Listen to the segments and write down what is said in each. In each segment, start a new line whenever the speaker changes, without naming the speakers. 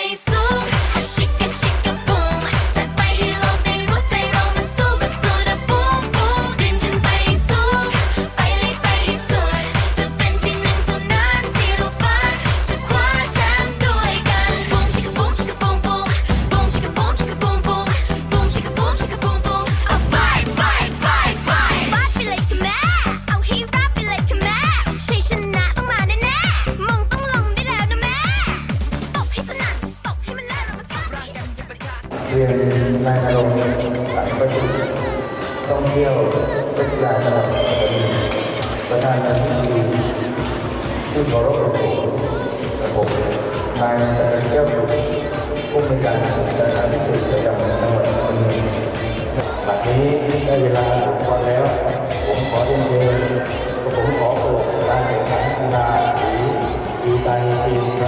nice. รียนนายนรงค์สังประชุมท่องเที่ยววิทยาจังหวัดปัตตานีประธานาธิบดีผู้เคารพของผมและผมนายเจ้าอยู่ผู้มีการสถานที่สุดประจำจังหวัดปัตตานีบัดนี้ได้เวลาสมควรแล้ว ผมขอเรียนเชิญผมขอเปิดการแข่งขันกีฬาหรือกีฬาทีมครั้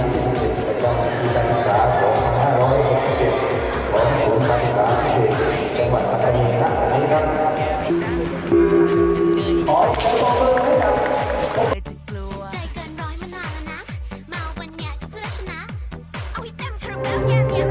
บลแก้มเนี้ยมัน